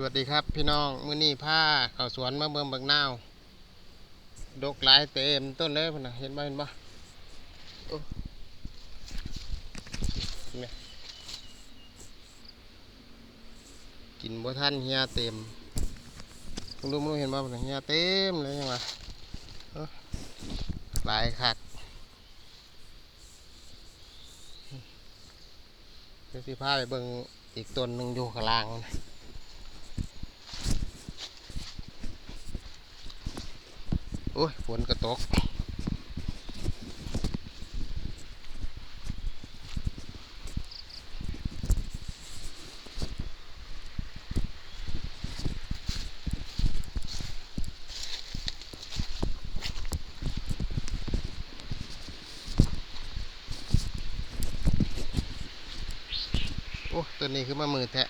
สวัสดีครับพี่น้องมือนี้ผ้าเข้าสวนมาเบิ่งบักนาวดกหลายเต็มต้นเลยพ่นะเห็นบ่เห็นบ่โอ้ยกินบ่ทันเฮียเต็มมึงดูมึงเห็นบ่พุ่นน่ะเฮียเต็มเลยยังวะหลายคักเดี๋ยวสิพาไปเบิ่งอีกต้นหนึ่งอยู่ข้างล่างนั่น อ้ยฝนก็ตกโอ้ตัวนี้คือมามือแทะ